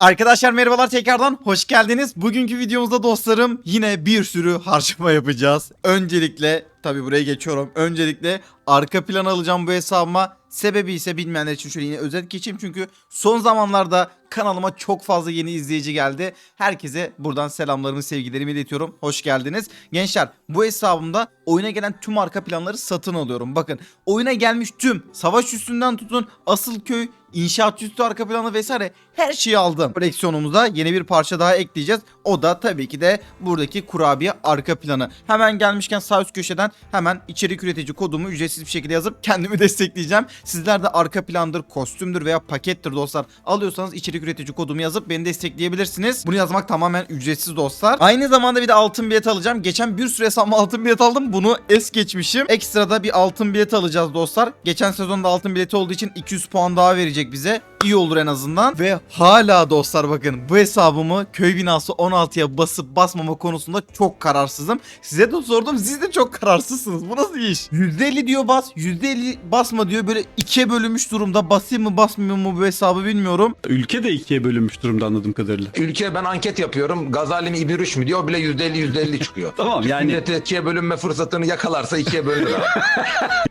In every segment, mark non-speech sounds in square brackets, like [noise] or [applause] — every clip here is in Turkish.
Arkadaşlar merhabalar tekrardan hoş geldiniz. Bugünkü videomuzda dostlarım yine bir sürü harcama yapacağız. Öncelikle tabi buraya geçiyorum. Öncelikle arka plan alacağım bu hesabıma. Sebebi ise bilmeyenler için şöyle yine özet geçeyim. Çünkü son zamanlarda kanalıma çok fazla yeni izleyici geldi. Herkese buradan selamlarımı sevgilerimi iletiyorum. Hoş geldiniz. Gençler bu hesabımda oyuna gelen tüm arka planları satın alıyorum. Bakın oyuna gelmiş tüm savaş üstünden tutun asıl köy İnşaat üstü arka planı vesaire her şeyi aldım. Koleksiyonumuza yeni bir parça daha ekleyeceğiz. O da tabii ki de buradaki kurabiye arka planı. Hemen gelmişken sağ üst köşeden hemen içerik üretici kodumu ücretsiz bir şekilde yazıp kendimi [laughs] destekleyeceğim. Sizler de arka plandır, kostümdür veya pakettir dostlar alıyorsanız içerik üretici kodumu yazıp beni destekleyebilirsiniz. Bunu yazmak tamamen ücretsiz dostlar. Aynı zamanda bir de altın bilet alacağım. Geçen bir süre hesabıma altın bilet aldım. Bunu es geçmişim. Ekstrada bir altın bilet alacağız dostlar. Geçen sezonda altın bileti olduğu için 200 puan daha verecek bize. İyi olur en azından. Ve hala dostlar bakın bu hesabımı köy binası 16'ya basıp basmama konusunda çok kararsızım. Size de sordum siz de çok kararsızsınız. Bu nasıl iş? %50 diyor bas, %50 basma diyor. Böyle ikiye bölünmüş durumda. Basayım mı basmayayım mı bu hesabı bilmiyorum. Ülke de ikiye bölünmüş durumda anladığım kadarıyla. Ülke ben anket yapıyorum. Gazali mi İbirüş mü diyor. O bile %50 %50 çıkıyor. [laughs] Tamam yani Milleti ikiye bölünme fırsatını yakalarsa ikiye bölünür abi. [laughs]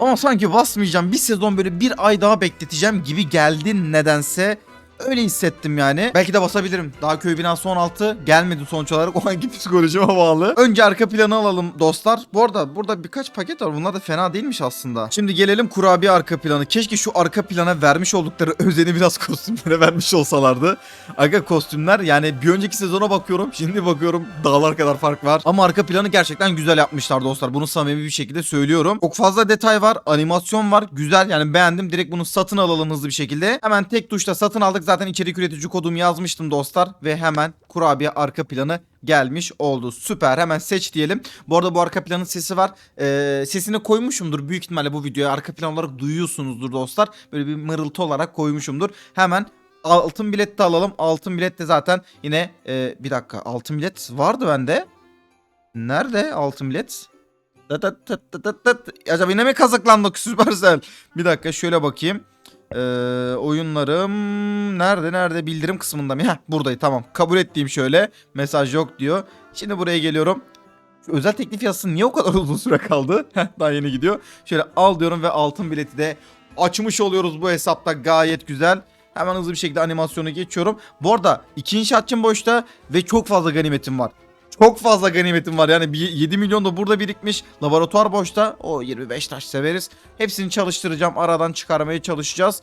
Ama sanki basmayacağım. Bir sezon böyle bir ay daha bekleteceğim gibi geldi nedense. Öyle hissettim yani. Belki de basabilirim. Daha köy binası 16 gelmedi sonuç olarak. O anki psikolojime bağlı. Önce arka planı alalım dostlar. Bu arada burada birkaç paket var. Bunlar da fena değilmiş aslında. Şimdi gelelim kurabiye arka planı. Keşke şu arka plana vermiş oldukları [laughs] özeni biraz kostümlere vermiş olsalardı. Aga kostümler yani bir önceki sezona bakıyorum. Şimdi bakıyorum dağlar kadar fark var. Ama arka planı gerçekten güzel yapmışlar dostlar. Bunu samimi bir şekilde söylüyorum. Çok fazla detay var. Animasyon var. Güzel yani beğendim. Direkt bunu satın alalım hızlı bir şekilde. Hemen tek tuşla satın aldık. Zaten içerik üretici kodumu yazmıştım dostlar. Ve hemen kurabiye arka planı gelmiş oldu. Süper. Hemen seç diyelim. Bu arada bu arka planın sesi var. Ee, sesini koymuşumdur. Büyük ihtimalle bu videoya arka plan olarak duyuyorsunuzdur dostlar. Böyle bir mırıltı olarak koymuşumdur. Hemen altın bilet de alalım. Altın bilet de zaten yine e, bir dakika altın bilet vardı bende. Nerede altın bilet? Tıt tıt tıt tıt tıt. Acaba yine mi kazıklandık [laughs] Supercell? Bir dakika şöyle bakayım. Ee, oyunlarım nerede nerede bildirim kısmında mı? Heh buradayım tamam kabul ettiğim şöyle mesaj yok diyor. Şimdi buraya geliyorum. Şu özel teklif yazsın niye o kadar [laughs] uzun süre kaldı? Daha yeni gidiyor. Şöyle al diyorum ve altın bileti de açmış oluyoruz bu hesapta gayet güzel. Hemen hızlı bir şekilde animasyonu geçiyorum. Bu arada iki inşaatçım boşta ve çok fazla ganimetim var. Çok fazla ganimetim var yani bir 7 milyon da burada birikmiş. Laboratuvar boşta. O 25 taş severiz. Hepsini çalıştıracağım. Aradan çıkarmaya çalışacağız.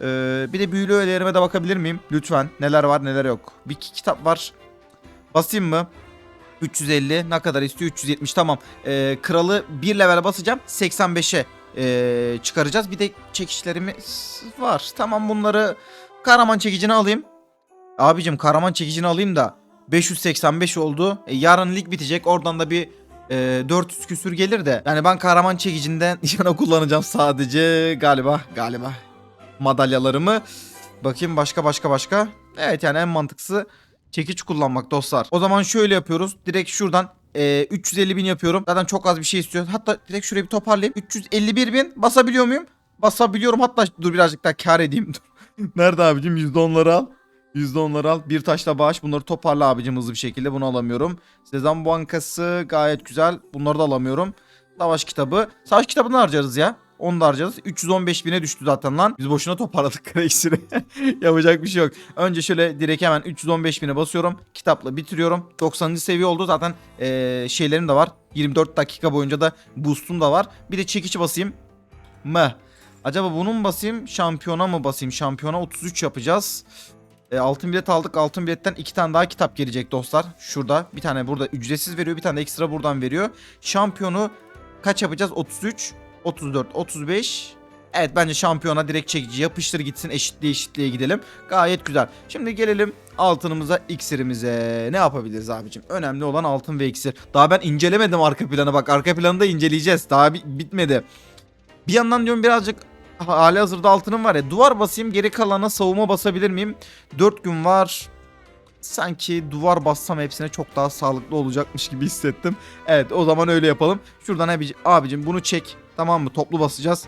Ee, bir de büyülü öğelerime de bakabilir miyim? Lütfen. Neler var neler yok. Bir iki kitap var. Basayım mı? 350 ne kadar istiyor 370 tamam Ee, kralı bir level basacağım 85'e ee, çıkaracağız bir de çekişlerimiz var tamam bunları kahraman çekicini alayım abicim kahraman çekicini alayım da 585 oldu E, yarın lig bitecek oradan da bir e, 400 küsür gelir de yani ben kahraman çekicinden [laughs] yana kullanacağım sadece galiba galiba madalyalarımı bakayım başka başka başka evet yani en mantıklısı çekiç kullanmak dostlar. O zaman şöyle yapıyoruz. Direkt şuradan e, 350 bin yapıyorum. Zaten çok az bir şey istiyor. Hatta direkt şurayı bir toparlayayım. 351 bin basabiliyor muyum? Basabiliyorum. Hatta dur birazcık daha kar edeyim. [laughs] Nerede abicim? %10'ları al. %10'ları al. Bir taşla bağış. Bunları toparla abicim hızlı bir şekilde. Bunu alamıyorum. Sezam Bankası gayet güzel. Bunları da alamıyorum. Savaş kitabı. Savaş kitabını harcarız ya. Onu da harcarız. 315 bine düştü zaten lan. Biz boşuna toparladık [laughs] kara. Yapacak bir şey yok. Önce şöyle direkt hemen 315 bine basıyorum. Kitapla bitiriyorum. 90. seviye oldu zaten ee, şeylerim de var. 24 dakika boyunca da boost'um da var. Bir de çekici basayım. Mı? Acaba bunu mu basayım? Şampiyona mı basayım? Şampiyona 33 yapacağız. E, altın bilet aldık. Altın biletten iki tane daha kitap gelecek dostlar. Şurada. Bir tane burada ücretsiz veriyor. Bir tane de ekstra buradan veriyor. Şampiyonu kaç yapacağız? 33, 34, 35. Evet bence şampiyona direkt çekici yapıştır gitsin eşitliğe eşitliğe gidelim. Gayet güzel. Şimdi gelelim altınımıza iksirimize. Ne yapabiliriz abicim? Önemli olan altın ve iksir. Daha ben incelemedim arka planı bak. Arka planı da inceleyeceğiz. Daha bi- bitmedi. Bir yandan diyorum birazcık hali hazırda altınım var ya. Duvar basayım geri kalana savunma basabilir miyim? 4 gün var. Sanki duvar bassam hepsine çok daha sağlıklı olacakmış gibi hissettim. Evet o zaman öyle yapalım. Şuradan abici, abicim bunu çek. Tamam mı? Toplu basacağız.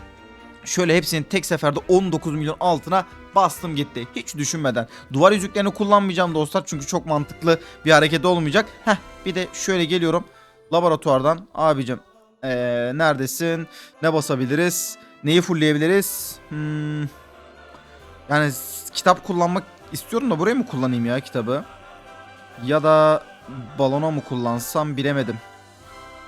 Şöyle hepsini tek seferde 19 milyon altına bastım gitti. Hiç düşünmeden. Duvar yüzüklerini kullanmayacağım dostlar çünkü çok mantıklı bir hareket olmayacak. Heh bir de şöyle geliyorum laboratuvardan abicim ee, neredesin? Ne basabiliriz? Neyi fullleyebiliriz? Hmm, yani kitap kullanmak istiyorum da buraya mı kullanayım ya kitabı? Ya da balona mı kullansam bilemedim.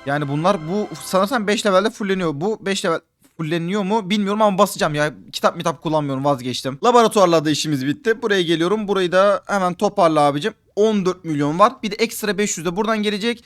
Yani bunlar bu sanırsam 5 levelde fulleniyor. Bu 5 level fulleniyor mu bilmiyorum ama basacağım ya. Kitap mitap kullanmıyorum vazgeçtim. Laboratuvarla da işimiz bitti. Buraya geliyorum. Burayı da hemen toparla abicim. 14 milyon var. Bir de ekstra 500 de buradan gelecek.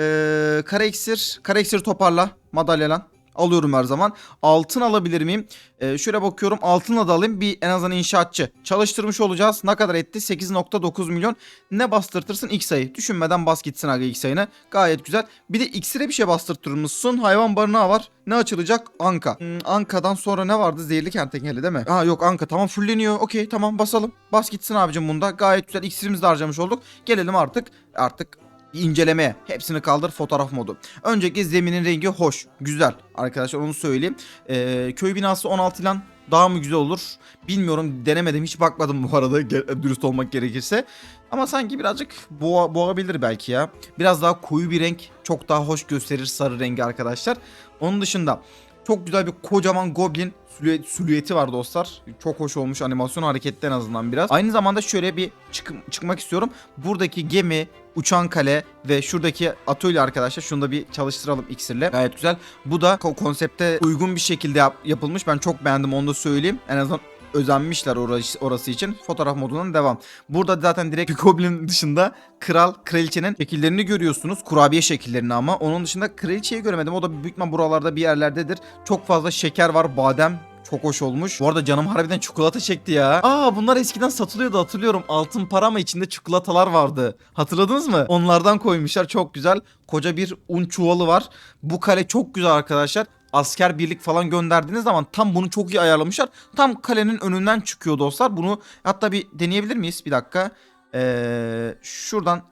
Ee, kara iksir. Kara iksir toparla. Madalya lan. Alıyorum her zaman. Altın alabilir miyim? Ee, şöyle bakıyorum. Altınla da alayım. Bir en azından inşaatçı. Çalıştırmış olacağız. Ne kadar etti? 8.9 milyon. Ne bastırtırsın? X sayı. Düşünmeden bas gitsin aga X sayını. Gayet güzel. Bir de iksire bir şey bastırtır mısın? Hayvan barınağı var. Ne açılacak? Anka. Hmm, Anka'dan sonra ne vardı? Zehirli kertenkele değil mi? Aa yok Anka. Tamam fulleniyor. Okey tamam basalım. Bas gitsin abicim bunda. Gayet güzel. İksirimizi de harcamış olduk. Gelelim artık. Artık incelemeye. Hepsini kaldır fotoğraf modu. Öncelikle zeminin rengi hoş. Güzel. Arkadaşlar onu söyleyeyim. Ee, köy binası 16 ile daha mı güzel olur? Bilmiyorum. Denemedim. Hiç bakmadım bu arada. Dürüst olmak gerekirse. Ama sanki birazcık boğa, boğabilir belki ya. Biraz daha koyu bir renk. Çok daha hoş gösterir sarı rengi arkadaşlar. Onun dışında çok güzel bir kocaman goblin silüet, silüeti var dostlar. Çok hoş olmuş animasyon hareketli en azından biraz. Aynı zamanda şöyle bir çık- çıkmak istiyorum. Buradaki gemi, uçan kale ve şuradaki atölye arkadaşlar. Şunu da bir çalıştıralım iksirle. Gayet güzel. Bu da ko- konsepte uygun bir şekilde yap- yapılmış. Ben çok beğendim onu da söyleyeyim. En azından özenmişler orası, orası için. Fotoğraf modundan devam. Burada zaten direkt bir goblin dışında kral, kraliçenin şekillerini görüyorsunuz. Kurabiye şekillerini ama. Onun dışında kraliçeyi göremedim. O da büyük ihtimal buralarda bir yerlerdedir. Çok fazla şeker var, badem. Çok hoş olmuş. Bu arada canım harbiden çikolata çekti ya. Aa bunlar eskiden satılıyordu hatırlıyorum. Altın para ama içinde çikolatalar vardı. Hatırladınız mı? Onlardan koymuşlar. Çok güzel. Koca bir un çuvalı var. Bu kale çok güzel arkadaşlar. Asker birlik falan gönderdiğiniz zaman tam bunu çok iyi ayarlamışlar. Tam kalenin önünden çıkıyor dostlar. Bunu hatta bir deneyebilir miyiz? Bir dakika. Ee, şuradan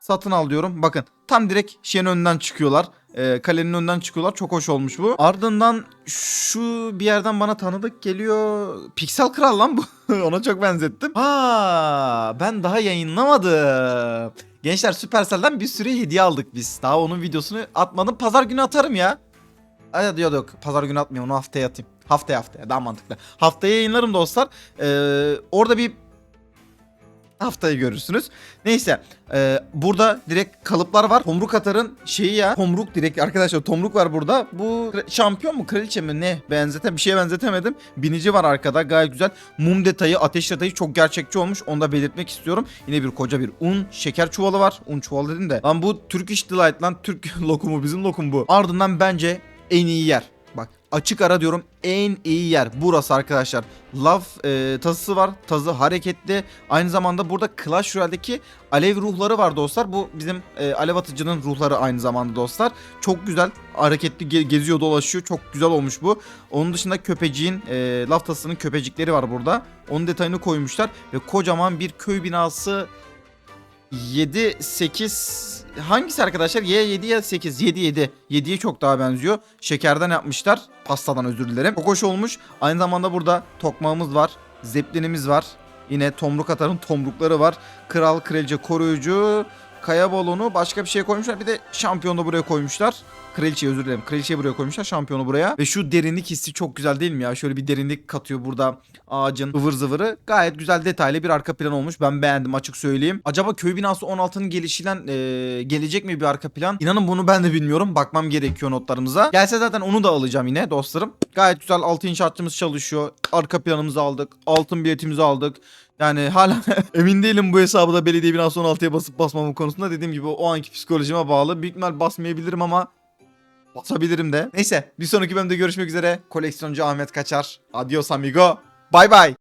satın al diyorum. Bakın tam direkt şeyin önünden çıkıyorlar. Ee, kalenin önünden çıkıyorlar. Çok hoş olmuş bu. Ardından şu bir yerden bana tanıdık geliyor. Piksel Kral lan bu. [laughs] Ona çok benzettim. Aa, ben daha yayınlamadım. Gençler Supercell'den bir sürü hediye aldık biz. Daha onun videosunu atmadım. Pazar günü atarım ya. Hadi yok yok. Pazar günü atmayayım. Onu haftaya atayım. Haftaya haftaya. Daha mantıklı. Haftaya yayınlarım dostlar. Ee, orada bir haftayı görürsünüz. Neyse e, burada direkt kalıplar var. Tomruk atarın şeyi ya. Tomruk direkt arkadaşlar tomruk var burada. Bu şampiyon mu kraliçe mi ne? Benzete bir şeye benzetemedim. Binici var arkada gayet güzel. Mum detayı ateş detayı çok gerçekçi olmuş. Onu da belirtmek istiyorum. Yine bir koca bir un şeker çuvalı var. Un çuvalı dedim de. Lan bu Turkish Delight lan Türk [laughs] lokumu bizim lokum bu. Ardından bence en iyi yer. Bak açık ara diyorum en iyi yer burası arkadaşlar. Laf e, tazısı var. Tazı hareketli. Aynı zamanda burada Clash Royale'deki alev ruhları var dostlar. Bu bizim e, alev atıcının ruhları aynı zamanda dostlar. Çok güzel hareketli ge- geziyor dolaşıyor. Çok güzel olmuş bu. Onun dışında köpeciğin e, laf tasının köpecikleri var burada. Onun detayını koymuşlar ve kocaman bir köy binası 7 8 hangisi arkadaşlar? Ya 7 ya 8. 7 7. 7'ye çok daha benziyor. Şekerden yapmışlar. Pastadan özür dilerim. Çok olmuş. Aynı zamanda burada tokmağımız var. Zeplinimiz var. Yine tomruk atarın tomrukları var. Kral, kraliçe, koruyucu, kaya balonu başka bir şey koymuşlar. Bir de şampiyonu buraya koymuşlar. Kraliçeyi özür dilerim. Kraliçeyi buraya koymuşlar. Şampiyonu buraya. Ve şu derinlik hissi çok güzel değil mi ya? Şöyle bir derinlik katıyor burada ağacın ıvır zıvırı. Gayet güzel detaylı bir arka plan olmuş. Ben beğendim açık söyleyeyim. Acaba köy binası 16'nın gelişiyle e, gelecek mi bir arka plan? İnanın bunu ben de bilmiyorum. Bakmam gerekiyor notlarımıza. Gelse zaten onu da alacağım yine dostlarım. Gayet güzel altı inşaatçımız çalışıyor. Arka planımızı aldık. Altın biletimizi aldık. Yani hala [laughs] emin değilim bu hesabı da belediye binası 16'ya basıp basmamın konusunda. Dediğim gibi o anki psikolojime bağlı. Büyük ihtimal basmayabilirim ama basabilirim de. Neyse bir sonraki bölümde görüşmek üzere. Koleksiyoncu Ahmet Kaçar. Adios amigo. Bye bye.